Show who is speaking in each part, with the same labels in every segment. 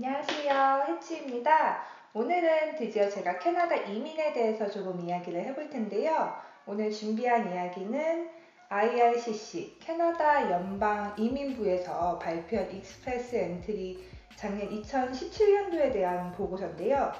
Speaker 1: 안녕하세요. 해치입니다. 오늘은 드디어 제가 캐나다 이민에 대해서 조금 이야기를 해볼 텐데요. 오늘 준비한 이야기는 IRCC, 캐나다 연방 이민부에서 발표한 익스프레스 엔트리 작년 2017년도에 대한 보고서인데요.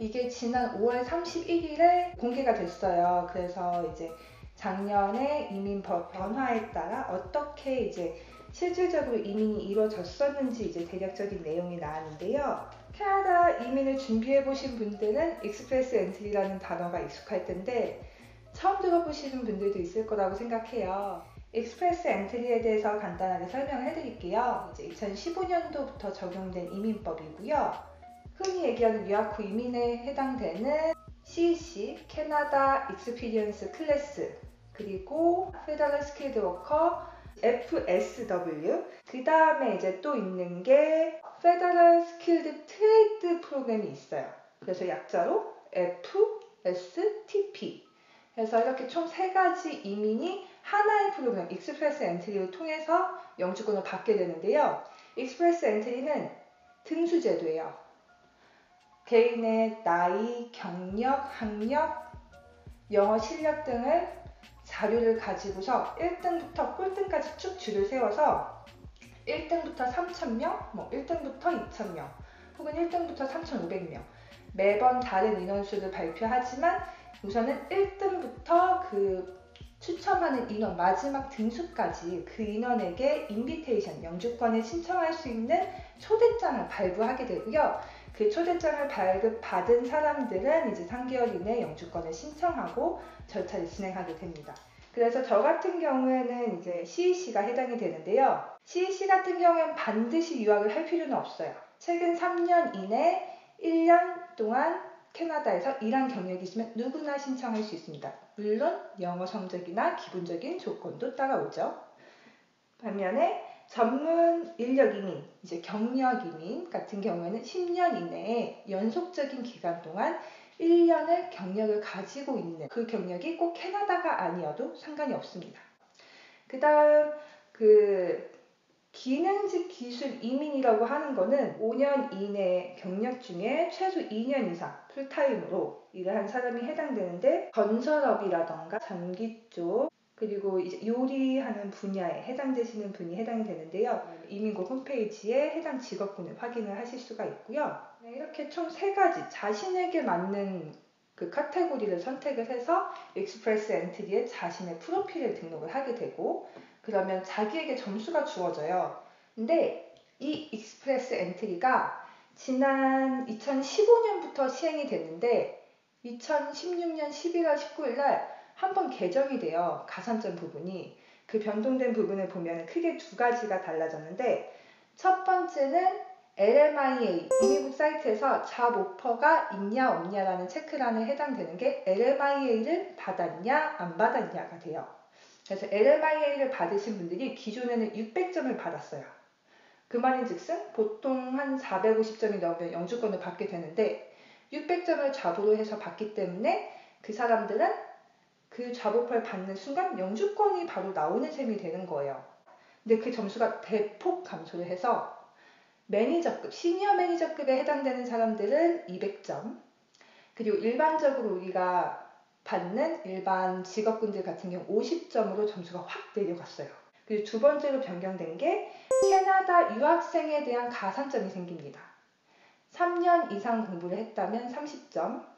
Speaker 1: 이게 지난 5월 31일에 공개가 됐어요. 그래서 이제 작년에 이민법 변화에 따라 어떻게 이제 실질적으로 이민이 이루어졌었는지 이제 대략적인 내용이 나왔는데요. 캐나다 이민을 준비해 보신 분들은 익스프레스 엔트리라는 단어가 익숙할 텐데 처음 들어보시는 분들도 있을 거라고 생각해요. 익스프레스 엔트리에 대해서 간단하게 설명을 해드릴게요. 이제 2015년도부터 적용된 이민법이고요. 흔히 얘기하는 유학 후 이민에 해당되는 CEC, 캐나다 익스피리언스 클래스, 그리고 페더럴 스킬드 워커, FSW, 그 다음에 이제 또 있는 게 Federal Skilled Trade 프로그램이 있어요. 그래서 약자로 FSTP. 그래서 이렇게 총 세 가지 이민이 하나의 프로그램, 익스프레스 엔트리를 통해서 영주권을 받게 되는데요. 익스프레스 엔트리는 등수 제도예요. 개인의 나이, 경력, 학력, 영어 실력 등을 자료를 가지고서 1등부터 꼴등까지 쭉 줄을 세워서 1등부터 3,000명, 뭐 1등부터 2,000명, 혹은 1등부터 3,500명 매번 다른 인원수를 발표하지만 우선은 1등부터 그 추첨하는 인원 마지막 등수까지 그 인원에게 인비테이션 영주권을 신청할 수 있는 초대장을 발부하게 되고요. 그 초대장을 발급받은 사람들은 이제 3개월 이내 영주권을 신청하고 절차를 진행하게 됩니다. 그래서 저 같은 경우에는 이제 CEC가 해당이 되는데요. CEC 같은 경우에는 반드시 유학을 할 필요는 없어요. 최근 3년 이내 1년 동안 캐나다에서 일한 경력이 있으면 누구나 신청할 수 있습니다. 물론 영어 성적이나 기본적인 조건도 따라오죠. 반면에 전문 인력 이민, 이제 경력 이민 같은 경우에는 10년 이내에 연속적인 기간 동안 1년의 경력을 가지고 있는 그 경력이 꼭 캐나다가 아니어도 상관이 없습니다. 그 다음 그 기능직 기술 이민이라고 하는 거는 5년 이내 경력 중에 최소 2년 이상 풀타임으로 일을 한 사람이 해당되는데 건설업이라던가 전기 쪽 그리고 이제 요리하는 분야에 해당되시는 분이 해당이 되는데요. 이민국 홈페이지에 해당 직업군을 확인을 하실 수가 있고요. 네, 이렇게 총 세 가지 자신에게 맞는 그 카테고리를 선택을 해서 익스프레스 엔트리에 자신의 프로필을 등록을 하게 되고 그러면 자기에게 점수가 주어져요. 근데 이 익스프레스 엔트리가 지난 2015년부터 시행이 됐는데 2016년 11월 19일 날 한번 개정이 돼요. 가산점 부분이. 그 변동된 부분을 보면 크게 두 가지가 달라졌는데 첫 번째는 LMIA 이미국 사이트에서 잡 오퍼가 있냐 없냐라는 체크란에 해당되는 게 LMIA를 받았냐 안 받았냐가 돼요. 그래서 LMIA를 받으신 분들이 기존에는 600점을 받았어요. 그 말인 즉슨 보통 한 450점이 넘으면 영주권을 받게 되는데 600점을 잡으로 해서 받기 때문에 그 사람들은 그 작업을 받는 순간 영주권이 바로 나오는 셈이 되는 거예요. 근데 그 점수가 대폭 감소를 해서 매니저급, 시니어 매니저급에 해당되는 사람들은 200점, 그리고 일반적으로 우리가 받는 일반 직업군들 같은 경우 50점으로 점수가 확 내려갔어요. 그리고 두 번째로 변경된 게 캐나다 유학생에 대한 가산점이 생깁니다. 3년 이상 공부를 했다면 30점,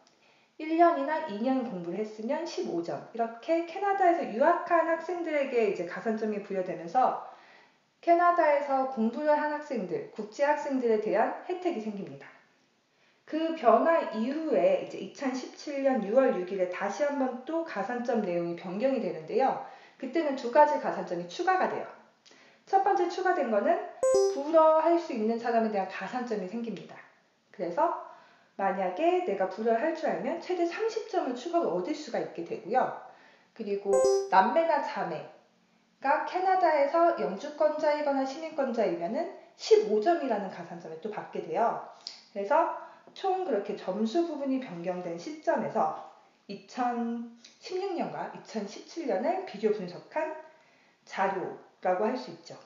Speaker 1: 1년이나 2년 공부를 했으면 15점. 이렇게 캐나다에서 유학한 학생들에게 이제 가산점이 부여되면서 캐나다에서 공부를 한 학생들, 국제 학생들에 대한 혜택이 생깁니다. 그 변화 이후에 이제 2017년 6월 6일에 다시 한번 또 가산점 내용이 변경이 되는데요. 그때는 두 가지 가산점이 추가가 돼요. 첫 번째 추가된 거는 불어할 수 있는 사람에 대한 가산점이 생깁니다. 그래서 만약에 내가 불어를 할줄 알면 최대 30점을 추가로 얻을 수가 있게 되고요. 그리고 남매나 자매가 캐나다에서 영주권자이거나 시민권자이면은 15점이라는 가산점을 또 받게 돼요. 그래서 총 그렇게 점수 부분이 변경된 시점에서 2016년과 2017년을 비교 분석한 자료라고 할 수 있죠.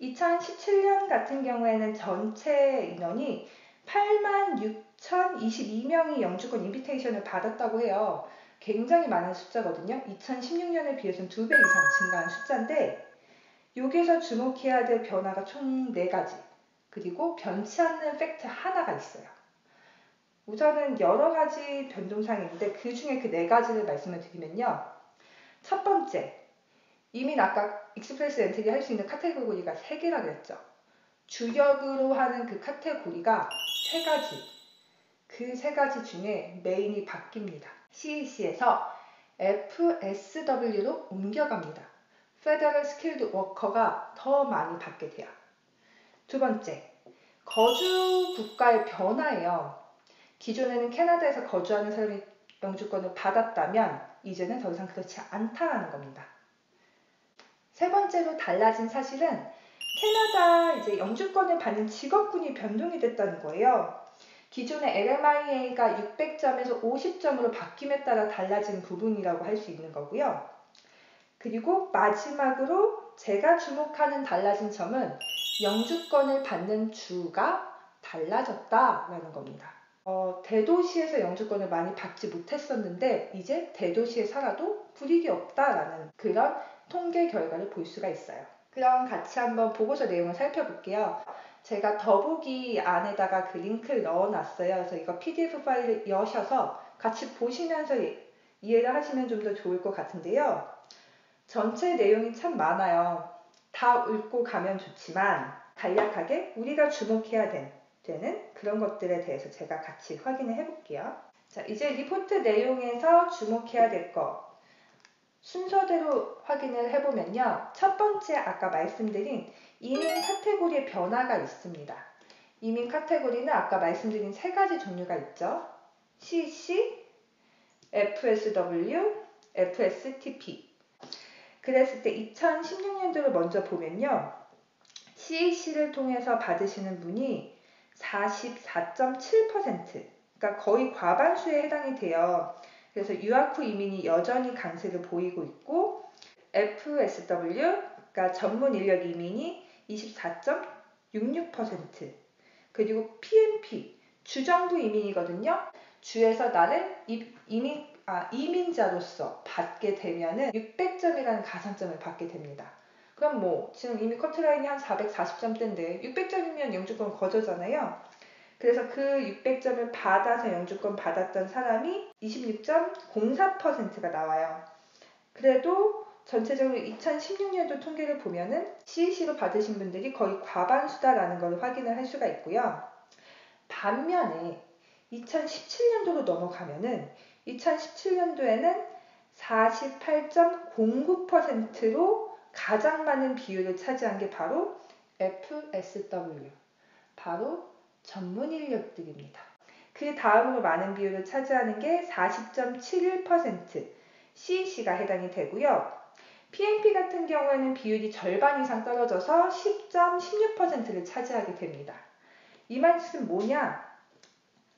Speaker 1: 2017년 같은 경우에는 전체 인원이 8만 6,022명이 영주권 인비테이션을 받았다고 해요. 굉장히 많은 숫자거든요. 2016년에 비해서는 두 배 이상 증가한 숫자인데 여기서 주목해야 될 변화가 총 4가지 그리고 변치 않는 팩트 하나가 있어요. 우선은 여러 가지 변동상이 있는데 그 중에 그 네 가지를 말씀을 드리면요. 첫 번째, 이민 아까 익스프레스 엔트리 할 수 있는 카테고리가 세 개라 그랬죠. 주력으로 하는 그 카테고리가 세 가지. 그 세 가지 중에 메인이 바뀝니다. CEC에서 FSW로 옮겨갑니다. Federal Skilled Worker가 더 많이 받게 돼요. 두 번째, 거주 국가의 변화예요. 기존에는 캐나다에서 거주하는 사람이 영주권을 받았다면 이제는 더 이상 그렇지 않다라는 겁니다. 세 번째로 달라진 사실은 캐나다 이제 영주권을 받는 직업군이 변동이 됐다는 거예요. 기존의 LMIA가 600점에서 50점으로 바뀜에 따라 달라진 부분이라고 할 수 있는 거고요. 그리고 마지막으로 제가 주목하는 달라진 점은 영주권을 받는 주가 달라졌다라는 겁니다. 어, 대도시에서 영주권을 많이 받지 못했었는데 이제 대도시에 살아도 불이익이 없다라는 그런 통계 결과를 볼 수가 있어요. 그럼 같이 한번 보고서 내용을 살펴볼게요. 제가 더보기 안에다가 그 링크를 넣어놨어요. 그래서 이거 PDF 파일을 여셔서 같이 보시면서 이해를 하시면 좀 더 좋을 것 같은데요. 전체 내용이 참 많아요. 다 읽고 가면 좋지만 간략하게 우리가 주목해야 되는 그런 것들에 대해서 제가 같이 확인을 해볼게요. 자, 이제 리포트 내용에서 주목해야 될 것. 순서대로 확인을 해보면요. 첫 번째 아까 말씀드린 이민 카테고리의 변화가 있습니다. 이민 카테고리는 아까 말씀드린 세 가지 종류가 있죠. CC, FSW, FSTP. 그랬을 때 2016년도를 먼저 보면요. CAC를 통해서 받으시는 분이 44.7%, 그러니까 거의 과반수에 해당이 돼요. 그래서 유학 후 이민이 여전히 강세를 보이고 있고 FSW, 그러니까 전문 인력 이민이 24.66% 그리고 PMP, 주정부 이민이거든요. 주에서 나는 이민, 아, 이민자로서 받게 되면은 600점이라는 가산점을 받게 됩니다. 그럼 뭐 지금 이미 커트라인이 한 440점대인데 600점이면 영주권 거저잖아요. 그래서 그 600점을 받아서 영주권 받았던 사람이 26.04%가 나와요. 그래도 전체적으로 2016년도 통계를 보면은 CEC로 받으신 분들이 거의 과반수다라는 걸 확인을 할 수가 있고요. 반면에 2017년도로 넘어가면은 2017년도에는 48.09%로 가장 많은 비율을 차지한 게 바로 FSW, 바로 전문 인력들입니다. 그 다음으로 많은 비율을 차지하는 게 40.71% CEC가 해당이 되고요. PNP 같은 경우에는 비율이 절반 이상 떨어져서 10.16%를 차지하게 됩니다. 이 말씀은 뭐냐?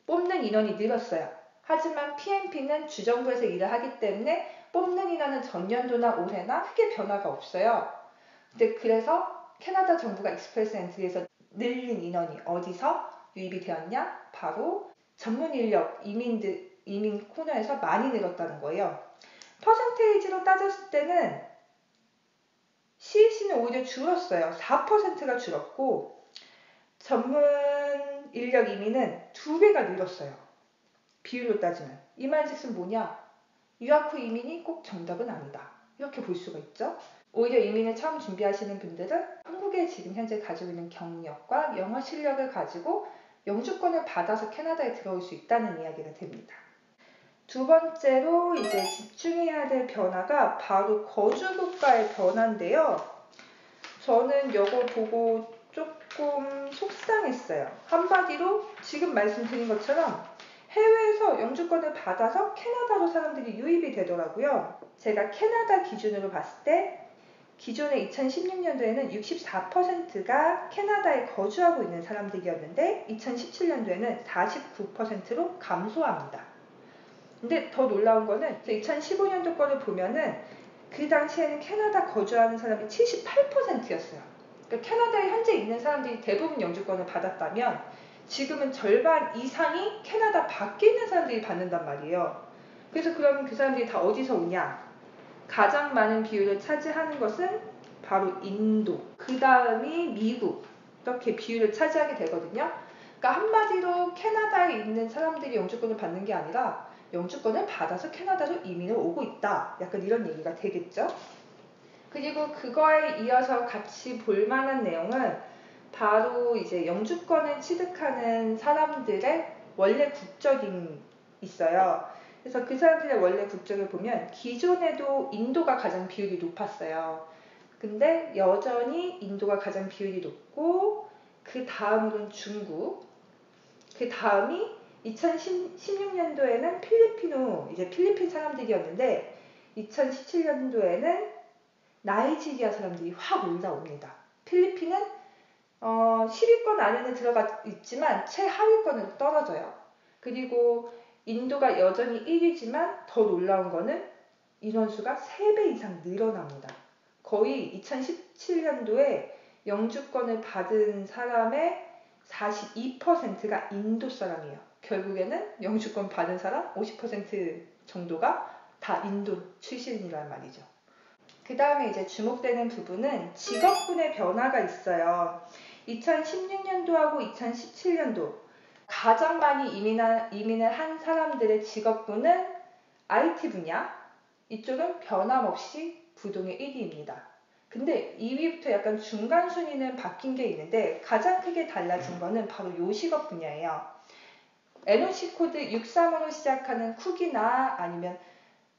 Speaker 1: 뽑는 인원이 늘었어요. 하지만 PNP는 주정부에서 일을 하기 때문에 뽑는 인원은 전년도나 올해나 크게 변화가 없어요. 근데 그래서 캐나다 정부가 익스프레스 엔트리에서 늘린 인원이 어디서 유입이 되었냐? 바로 전문 인력 이민들 이민 코너에서 많이 늘었다는 거예요. 퍼센테이지로 따졌을 때는 CEC는 오히려 줄었어요. 4%가 줄었고 전문 인력 이민은 두 배가 늘었어요. 비율로 따지면 이 말뜻은 뭐냐? 유학 후 이민이 꼭 정답은 아니다. 이렇게 볼 수가 있죠. 오히려 이민을 처음 준비하시는 분들은 한국에 지금 현재 가지고 있는 경력과 영어 실력을 가지고 영주권을 받아서 캐나다에 들어올 수 있다는 이야기가 됩니다. 두 번째로 이제 집중해야 될 변화가 바로 거주국가의 변화인데요. 저는 이거 보고 조금 속상했어요. 한마디로 지금 말씀드린 것처럼 해외에서 영주권을 받아서 캐나다로 사람들이 유입이 되더라고요. 제가 캐나다 기준으로 봤을 때 기존의 2016년도에는 64%가 캐나다에 거주하고 있는 사람들이었는데 2017년도에는 49%로 감소합니다. 근데 더 놀라운 거는 2015년도 거를 보면은 그 당시에는 캐나다 거주하는 사람이 78%였어요. 그러니까 캐나다에 현재 있는 사람들이 대부분 영주권을 받았다면 지금은 절반 이상이 캐나다 밖에 있는 사람들이 받는단 말이에요. 그래서 그러면 그 사람들이 다 어디서 오냐? 가장 많은 비율을 차지하는 것은 바로 인도, 그 다음이 미국, 이렇게 비율을 차지하게 되거든요. 그러니까 한마디로 캐나다에 있는 사람들이 영주권을 받는 게 아니라 영주권을 받아서 캐나다로 이민을 오고 있다. 약간 이런 얘기가 되겠죠. 그리고 그거에 이어서 같이 볼 만한 내용은 바로 이제 영주권을 취득하는 사람들의 원래 국적이 있어요. 그래서 그 사람들의 원래 국적을 보면 기존에도 인도가 가장 비율이 높았어요. 근데 여전히 인도가 가장 비율이 높고 그 다음으로는 중국, 그 다음이 2016년도에는 필리핀노 이제 필리핀 사람들이었는데 2017년도에는 나이지리아 사람들이 확 올라옵니다. 필리핀은 어, 10위권 안에는 들어가 있지만 최하위권으로 떨어져요. 그리고 인도가 여전히 1위지만 더 놀라운 거는 인원수가 3배 이상 늘어납니다. 거의 2017년도에 영주권을 받은 사람의 42%가 인도 사람이에요. 결국에는 영주권 받은 사람 50% 정도가 다 인도 출신이란 말이죠. 그 다음에 이제 주목되는 부분은 직업군의 변화가 있어요. 2016년도하고 2017년도 가장 많이 이민한, 이민을 한 사람들의 직업군은 IT 분야, 이쪽은 변함없이 부동의 1위입니다. 근데 2위부터 약간 중간 순위는 바뀐 게 있는데 가장 크게 달라진 거는 바로 요식업 분야예요. NOC 코드 63으로 시작하는 쿡이나 아니면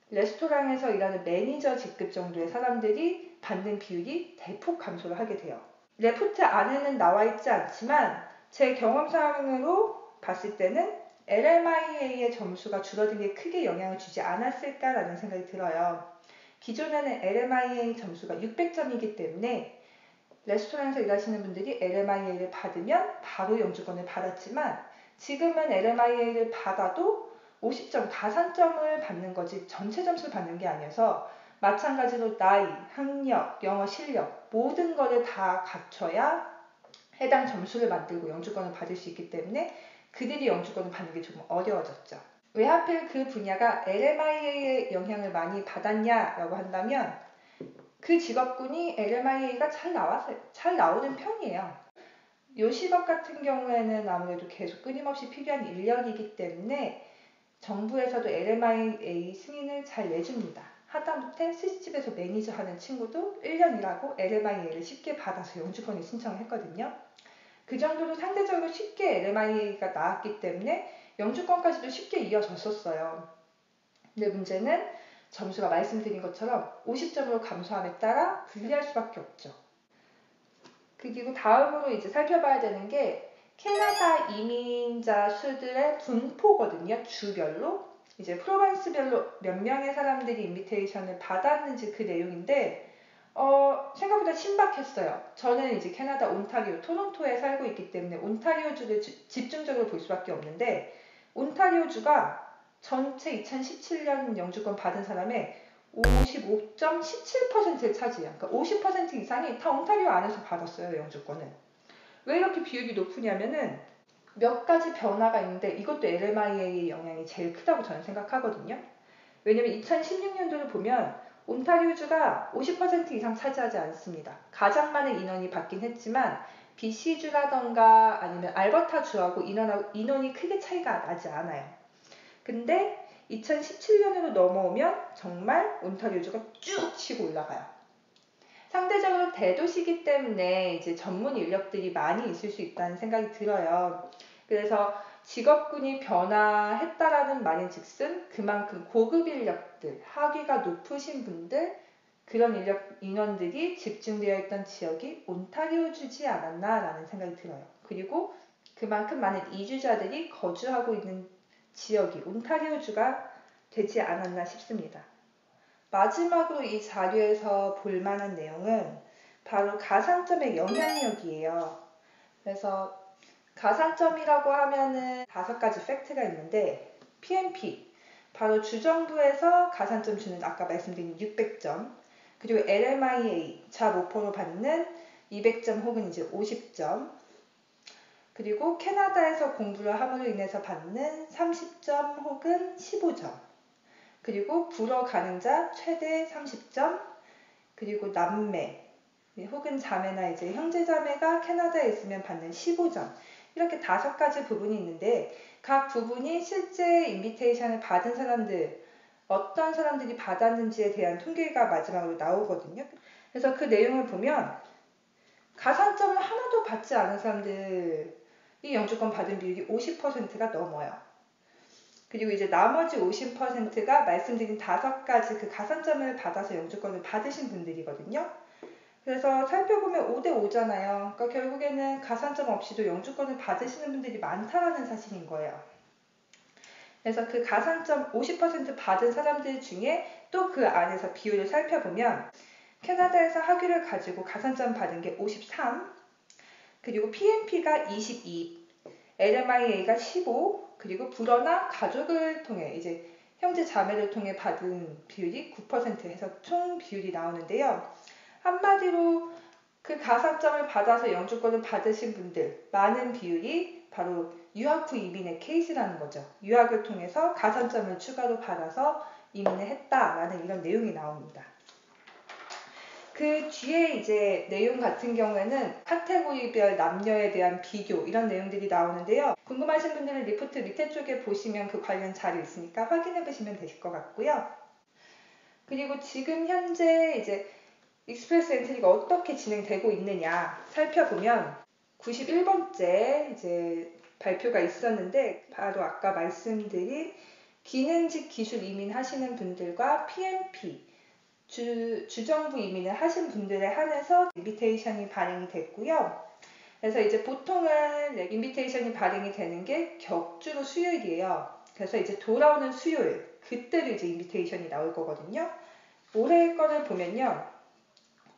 Speaker 1: 레스토랑에서 일하는 매니저 직급 정도의 사람들이 받는 비율이 대폭 감소를 하게 돼요. 레포트 안에는 나와 있지 않지만 제 경험상으로 봤을 때는 LMIA의 점수가 줄어든 게 크게 영향을 주지 않았을까라는 생각이 들어요. 기존에는 LMIA 점수가 600점이기 때문에 레스토랑에서 일하시는 분들이 LMIA를 받으면 바로 영주권을 받았지만 지금은 LMIA를 받아도 50점 가산점을 받는 거지 전체 점수를 받는 게 아니어서 마찬가지로 나이, 학력, 영어 실력 모든 거를 다 갖춰야 해당 점수를 만들고 영주권을 받을 수 있기 때문에 그들이 영주권을 받는 게 조금 어려워졌죠. 왜 하필 그 분야가 LMIA의 영향을 많이 받았냐라고 한다면 그 직업군이 LMIA가 잘 나와서 잘 나오는 편이에요. 요식업 같은 경우에는 아무래도 계속 끊임없이 필요한 인력이기 때문에 정부에서도 LMIA 승인을 잘 내줍니다. 하다못해 스시집에서 매니저 하는 친구도 1년 일하고 LMIA를 쉽게 받아서 영주권을 신청을 했거든요. 그 정도로 상대적으로 쉽게 LMIA가 나왔기 때문에 영주권까지도 쉽게 이어졌었어요. 근데 문제는 점수가 말씀드린 것처럼 50점으로 감소함에 따라 불리할 수밖에 없죠. 그리고 다음으로 이제 살펴봐야 되는 게 캐나다 이민자 수들의 분포거든요. 주별로. 이제 프로반스별로 몇 명의 사람들이 인비테이션을 받았는지 그 내용인데 어, 생각보다 신박했어요. 저는 이제 캐나다 온타리오, 토론토에 살고 있기 때문에 온타리오 주를 주, 집중적으로 볼 수밖에 없는데 온타리오 주가 전체 2017년 영주권 받은 사람의 55.17%를 차지해요. 그러니까 50% 이상이 다 온타리오 안에서 받았어요, 영주권을. 왜 이렇게 비율이 높으냐면은 몇 가지 변화가 있는데 이것도 LMIA의 영향이 제일 크다고 저는 생각하거든요. 왜냐면 2016년도를 보면 온타리오주가 50% 이상 차지하지 않습니다. 가장 많은 인원이 받긴 했지만 BC주라던가 아니면 알버타주하고 인원하고 인원이 크게 차이가 나지 않아요. 근데 2017년으로 넘어오면 정말 온타리오주가 쭉 치고 올라가요. 상대적으로 대도시기 때문에 이제 전문 인력들이 많이 있을 수 있다는 생각이 들어요. 그래서 직업군이 변화했다라는 말인 즉슨 그만큼 고급 인력들, 학위가 높으신 분들, 그런 인력, 인원들이 집중되어 있던 지역이 온타리오주지 않았나라는 생각이 들어요. 그리고 그만큼 많은 이주자들이 거주하고 있는 지역이 온타리오주가 되지 않았나 싶습니다. 마지막으로 이 자료에서 볼 만한 내용은 바로 가산점의 영향력이에요. 그래서 가산점이라고 하면은 다섯 가지 팩트가 있는데 PMP 바로 주정부에서 가산점 주는 아까 말씀드린 600점 그리고 LMIA 자 모포로 받는 200점 혹은 이제 50점. 그리고 캐나다에서 공부를 함으로 인해서 받는 30점 혹은 15점. 그리고 불어 가능자 최대 30점. 그리고 남매 혹은 자매나 이제 형제 자매가 캐나다에 있으면 받는 15점. 이렇게 다섯 가지 부분이 있는데 각 부분이 실제 인비테이션을 받은 사람들 어떤 사람들이 받았는지에 대한 통계가 마지막으로 나오거든요. 그래서 그 내용을 보면 가산점을 하나도 받지 않은 사람들 이 영주권 받은 비율이 50%가 넘어요. 그리고 이제 나머지 50%가 말씀드린 다섯 가지 그 가산점을 받아서 영주권을 받으신 분들이거든요. 그래서 살펴보면 5대 5잖아요. 그러니까 결국에는 가산점 없이도 영주권을 받으시는 분들이 많다라는 사실인 거예요. 그래서 그 가산점 50% 받은 사람들 중에 또 그 안에서 비율을 살펴보면 캐나다에서 학위를 가지고 가산점 받은 게 53, 그리고 PMP가 22, LMIA가 15, 그리고 불어나 가족을 통해 이제 형제 자매를 통해 받은 비율이 9% 해서 총 비율이 나오는데요. 한마디로 그 가산점을 받아서 영주권을 받으신 분들 많은 비율이 바로 유학 후 이민의 케이스라는 거죠. 유학을 통해서 가산점을 추가로 받아서 이민을 했다라는 이런 내용이 나옵니다. 그 뒤에 이제 내용 같은 경우에는 카테고리별 남녀에 대한 비교 이런 내용들이 나오는데요. 궁금하신 분들은 리포트 밑에 쪽에 보시면 그 관련 자료 있으니까 확인해 보시면 되실 것 같고요. 그리고 지금 현재 이제 익스프레스 엔트리가 어떻게 진행되고 있느냐 살펴보면 91번째 이제 발표가 있었는데 바로 아까 말씀드린 기능직 기술 이민 하시는 분들과 PMP 주, 주정부 이민을 하신 분들에 한해서 인비테이션이 발행이 됐고요. 그래서 이제 보통은 인비테이션이 발행이 되는 게 격주로 수요일이에요. 그래서 이제 돌아오는 수요일 그때도 이제 인비테이션이 나올 거거든요. 올해 거를 보면요.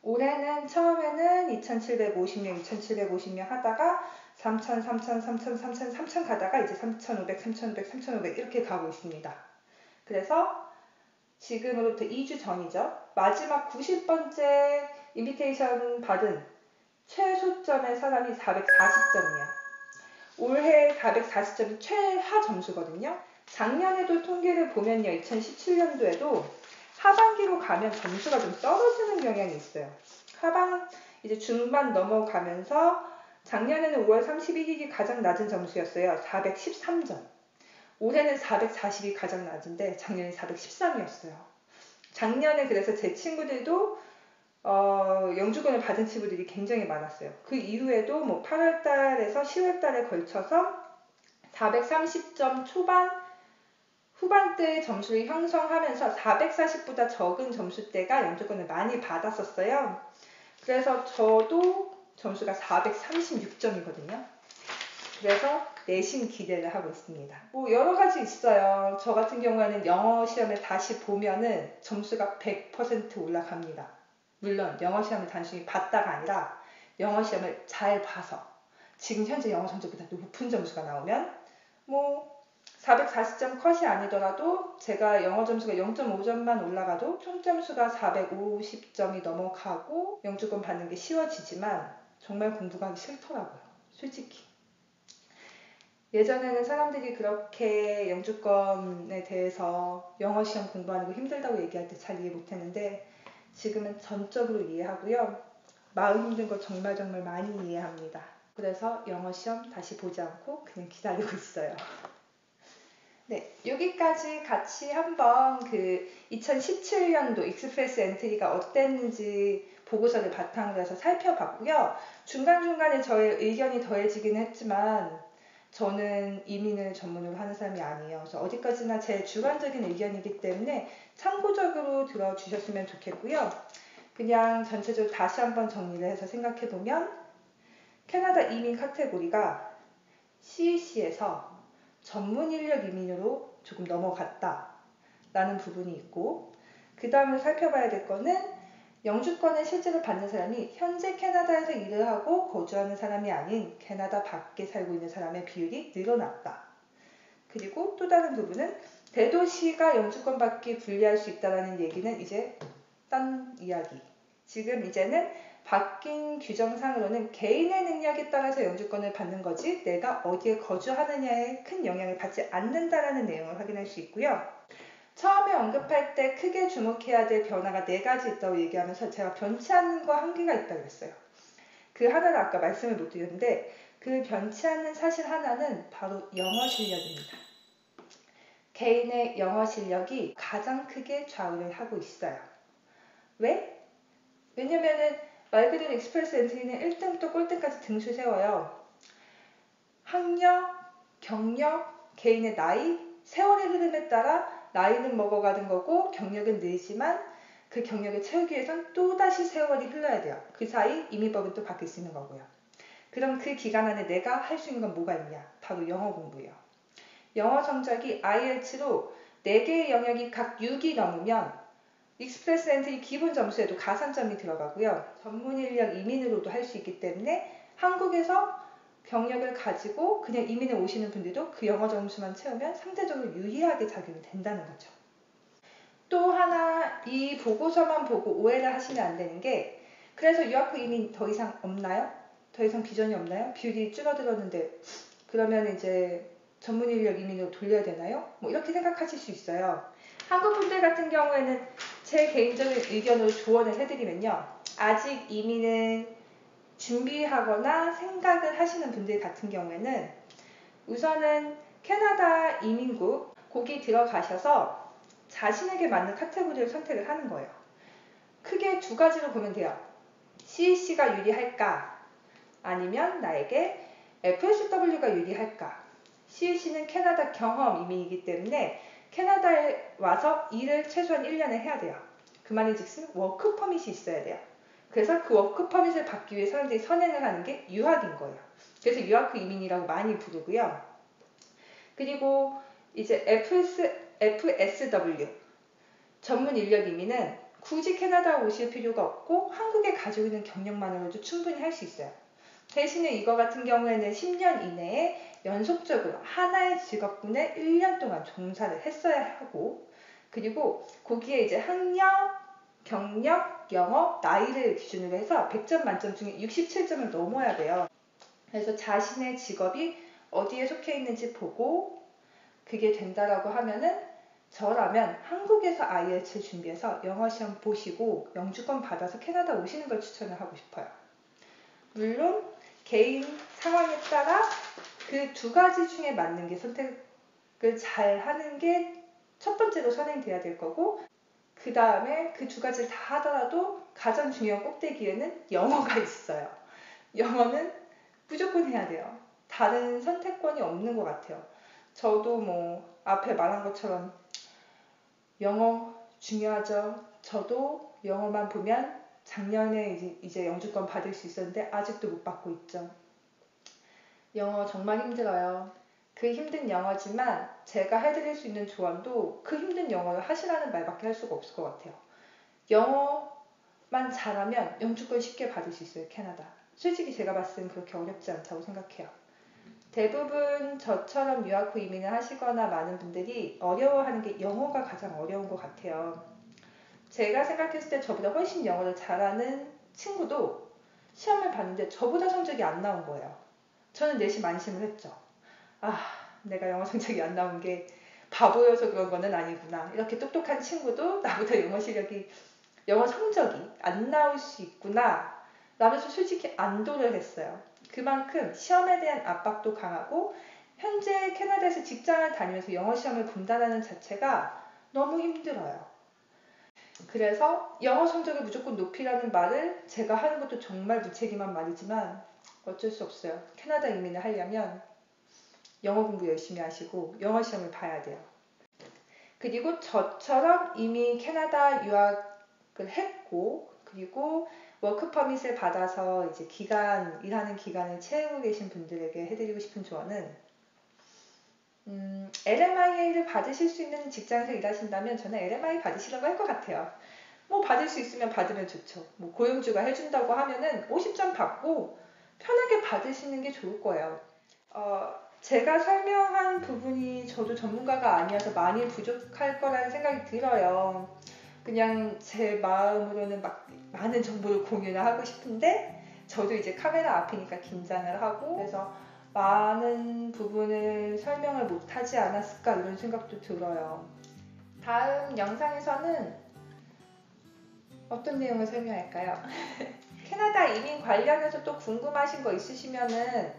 Speaker 1: 올해는 처음에는 2,750명, 2,750명 하다가 3,000, 3,000, 3,000, 3,000, 3,000 가다가 이제 3,500, 3,500, 3,500 이렇게 가고 있습니다. 그래서 지금으로부터 2주 전이죠. 마지막 90번째 인비테이션 받은 최소점의 사람이 440점이야. 올해 440점이 최하 점수거든요. 작년에도 통계를 보면요. 2017년도에도 하반기로 가면 점수가 좀 떨어지는 경향이 있어요. 하반 이제 중반 넘어가면서 작년에는 5월 31일이 가장 낮은 점수였어요. 413점. 올해는 440이 가장 낮은데 작년에 413이었어요. 작년에 그래서 제 친구들도 어, 영주권을 받은 친구들이 굉장히 많았어요. 그 이후에도 뭐 8월 달에서 10월 달에 걸쳐서 430점 초반 후반대 점수를 형성하면서 440보다 적은 점수대가 영주권을 많이 받았었어요. 그래서 저도 점수가 436점이거든요. 그래서 내신 기대를 하고 있습니다. 뭐 여러 가지 있어요. 저 같은 경우에는 영어 시험을 다시 보면은 점수가 100% 올라갑니다. 물론 영어 시험을 단순히 봤다가 아니라 영어 시험을 잘 봐서 지금 현재 영어 성적보다 높은 점수가 나오면 뭐 440점 컷이 아니더라도 제가 영어 점수가 0.5점만 올라가도 총 점수가 450점이 넘어가고 영주권 받는 게 쉬워지지만 정말 공부가 하기 싫더라고요. 솔직히. 예전에는 사람들이 그렇게 영주권에 대해서 영어 시험 공부하는 거 힘들다고 얘기할 때 잘 이해 못했는데 지금은 전적으로 이해하고요. 마음 힘든 거 정말 정말 많이 이해합니다. 그래서 영어 시험 다시 보지 않고 그냥 기다리고 있어요. 네, 여기까지 같이 한번 그 2017년도 익스프레스 엔트리가 어땠는지 보고서를 바탕으로 해서 살펴봤고요. 중간중간에 저의 의견이 더해지긴 했지만 저는 이민을 전문으로 하는 사람이. 그래서 어디까지나 제 주관적인 의견이기 때문에 참고적으로 들어주셨으면 좋겠고요. 그냥 전체적으로 다시 한번 정리를 해서 생각해 보면 캐나다 이민 카테고리가 CEC에서 전문 인력 이민으로 조금 넘어갔다 라는 부분이 있고 그 다음으로 살펴봐야 될 거는 영주권을 실제로 받는 사람이 현재 캐나다에서 일을 하고 거주하는 사람이 아닌 캐나다 밖에 살고 있는 사람의 비율이 늘어났다. 그리고 또 다른 부분은 대도시가 영주권 받기 불리할 수 있다는 얘기는 이제 딴 이야기. 지금 이제는 바뀐 규정상으로는 개인의 능력에 따라서 영주권을 받는 거지 내가 어디에 거주하느냐에 큰 영향을 받지 않는다라는 내용을 확인할 수 있고요. 처음에 언급할 때 크게 주목해야 될 변화가 네 가지 있다고 얘기하면서 제가 변치 않는 거한 개가 있다고 했어요. 그 하나를 아까 말씀을 못 드렸는데 그 변치 않는 사실 하나는 바로 영어 실력입니다. 개인의 영어 실력이 가장 크게 좌우를 하고 있어요. 왜? 왜냐면은 말 그대로 익스프레스 엔트리는 1등부터 꼴등까지 등수 세워요. 학력, 경력, 개인의 나이, 세월의 흐름에 따라 나이는 먹어가는 거고 경력은 늘지만 그 경력을 채우기 위해선 또다시 세월이 흘러야 돼요. 그 사이 이민법은 또 바뀔 수 있는 거고요. 그럼 그 기간 안에 내가 할 수 있는 건 뭐가 있냐? 바로 영어 공부예요. 영어 성적이 IELTS로 4개의 영역이 각 6이 넘으면 익스프레스 엔트리 기본 점수에도 가산점이 들어가고요. 전문 인력 이민으로도 할 수 있기 때문에 한국에서 경력을 가지고 그냥 이민에 오시는 분들도 그 영어 점수만 채우면 상대적으로 유리하게 작용이 된다는 거죠. 또 하나 이 보고서만 보고 오해를 하시면 안 되는 게 그래서 유학 후 이민 더 이상 없나요? 더 이상 비전이 없나요? 비율이 줄어들었는데 그러면 이제 전문 인력 이민으로 돌려야 되나요? 뭐 이렇게 생각하실 수 있어요. 한국 분들 같은 경우에는 제 개인적인 의견으로 조언을 해드리면요. 아직 이민을 준비하거나 생각을 하시는 분들 같은 경우에는 우선은 캐나다 이민국 거기 들어가셔서 자신에게 맞는 카테고리를 선택을 하는 거예요. 크게 두 가지로 보면 돼요. CEC가 유리할까? 아니면 나에게 FSW가 유리할까? CEC는 캐나다 경험 이민이기 때문에 캐나다에 와서 일을 최소한 1년을 해야 돼요. 그 말인 즉슨 워크 퍼밋이 있어야 돼요. 그래서 그 워크 퍼밋을 받기 위해 사람들이 선행을 하는 게 유학인 거예요. 그래서 유학 이민이라고 많이 부르고요. 그리고 이제 FS, FSW 전문 인력 이민은 굳이 캐나다 오실 필요가 없고 한국에 가지고 있는 경력만으로도 충분히 할 수 있어요. 대신에 이거 같은 경우에는 10년 이내에 연속적으로 하나의 직업군에 1년 동안 종사를 했어야 하고 그리고 거기에 이제 학력, 경력, 영어, 나이를 기준으로 해서 100점 만점 중에 67점을 넘어야 돼요. 그래서 자신의 직업이 어디에 속해 있는지 보고 그게 된다라고 하면은 저라면 한국에서 IELTS 준비해서 영어 시험 보시고 영주권 받아서 캐나다 오시는 걸 추천을 하고 싶어요. 물론 개인 상황에 따라 그 두 가지 중에 맞는 게 선택을 잘 하는 게 첫 번째로 선행돼야 될 거고 그 다음에 그 두 가지를 다 하더라도 가장 중요한 꼭대기에는 영어가 있어요. 영어는 무조건 해야 돼요. 다른 선택권이 없는 것 같아요. 저도 뭐 앞에 말한 것처럼 영어 중요하죠. 저도 영어만 보면 작년에 이제, 이제 영주권 받을 수 있었는데 아직도 못 받고 있죠. 영어 정말 힘들어요. 그 힘든 영어지만 제가 해드릴 수 있는 조언도 그 힘든 영어를 하시라는 말밖에 할 수가 없을 것 같아요. 영어만 잘하면 영주권 쉽게 받을 수 있어요, 캐나다. 솔직히 제가 봤을 땐 그렇게 어렵지 않다고 생각해요. 대부분 저처럼 유학 후 이민을 하시거나 많은 분들이 어려워하는 게 영어가 가장 어려운 것 같아요. 제가 생각했을 때 저보다 훨씬 영어를 잘하는 친구도 시험을 봤는데 저보다 성적이 안 나온 거예요. 저는 내심 안심을 했죠. 아, 내가 영어 성적이 안 나온 게 바보여서 그런 거는 아니구나. 이렇게 똑똑한 친구도 나보다 영어 실력이, 영어 성적이 안 나올 수 있구나. 라면서 솔직히 안도를 했어요. 그만큼 시험에 대한 압박도 강하고 현재 캐나다에서 직장을 다니면서 영어 시험을 본다는 자체가 너무 힘들어요. 그래서 영어 성적을 무조건 높이라는 말을 제가 하는 것도 정말 무책임한 말이지만 어쩔 수 없어요. 캐나다 이민을 하려면 영어 공부 열심히 하시고 영어 시험을 봐야 돼요. 그리고 저처럼 이미 캐나다 유학을 했고 그리고 워크 퍼밋을 받아서 이제 기간 일하는 기간을 채우고 계신 분들에게 해드리고 싶은 조언은 음, LMIA를 받으실 수 있는 직장에서 일하신다면 저는 LMI 받으시라고 할 것 같아요. 뭐 받을 수 있으면 받으면 좋죠. 뭐 고용주가 해준다고 하면은 50점 받고 편하게 받으시는 게 좋을 거예요. 어, 제가 설명한 부분이 저도 전문가가 아니어서 많이 부족할 거라는 생각이 들어요. 그냥 제 마음으로는 막 많은 정보를 공유를 하고 싶은데 저도 이제 카메라 앞이니까 긴장을 하고 그래서 많은 부분을 설명을 못하지 않았을까 이런 생각도 들어요. 다음 영상에서는 어떤 내용을 설명할까요? 캐나다 이민 관련해서 또 궁금하신 거 있으시면은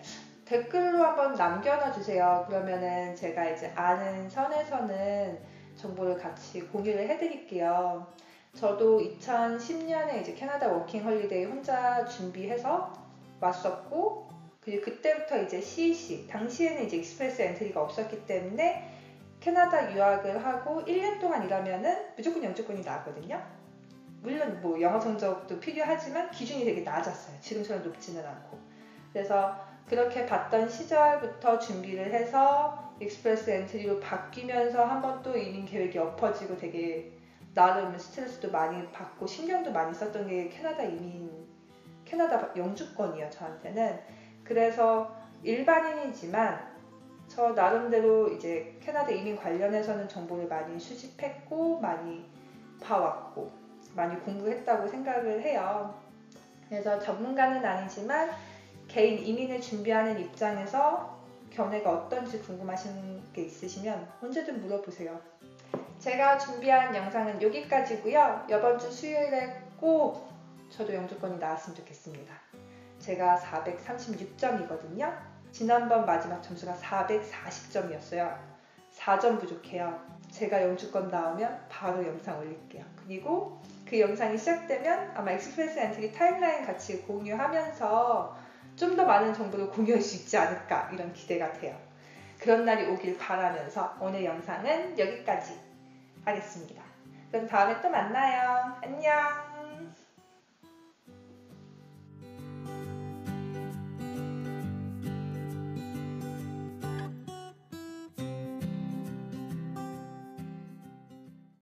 Speaker 1: 댓글로 한번 남겨놔 주세요. 그러면은 제가 이제 아는 선에서는 정보를 같이 공유를 해드릴게요. 저도 2010년에 이제 캐나다 워킹 헐리데이 혼자 준비해서 왔었고, 그리고 그때부터 이제 CEC, 당시에는 이제 익스프레스 엔트리가 없었기 때문에 캐나다 유학을 하고 1년 동안 일하면은 무조건 영주권이 나거든요. 물론 뭐 영어 성적도 필요하지만 기준이 되게 낮았어요. 지금처럼 높지는 않고. 그래서 그렇게 봤던 시절부터 준비를 해서 익스프레스 엔트리로 바뀌면서 한 번 또 이민 계획이 엎어지고 되게 나름 스트레스도 많이 받고 신경도 많이 썼던 게 캐나다 이민, 캐나다 영주권이에요, 저한테는. 그래서 일반인이지만 저 나름대로 이제 캐나다 이민 관련해서는 정보를 많이 수집했고, 많이 봐왔고, 많이 공부했다고 생각을 해요. 그래서 전문가는 아니지만 개인 이민을 준비하는 입장에서 견해가 어떤지 궁금하신 게 있으시면 언제든 물어보세요. 제가 준비한 영상은 여기까지고요. 이번 주 수요일에 꼭 저도 영주권이 나왔으면 좋겠습니다. 제가 436점이거든요. 지난번 마지막 점수가 440점이었어요. 4점 부족해요. 제가 영주권 나오면 바로 영상 올릴게요. 그리고 그 영상이 시작되면 아마 익스프레스 엔트리 타임라인 같이 공유하면서 좀 더 많은 정보를 공유할 수 있지 않을까 이런 기대가 돼요. 그런 날이 오길 바라면서 오늘 영상은 여기까지 하겠습니다. 그럼 다음에 또 만나요. 안녕!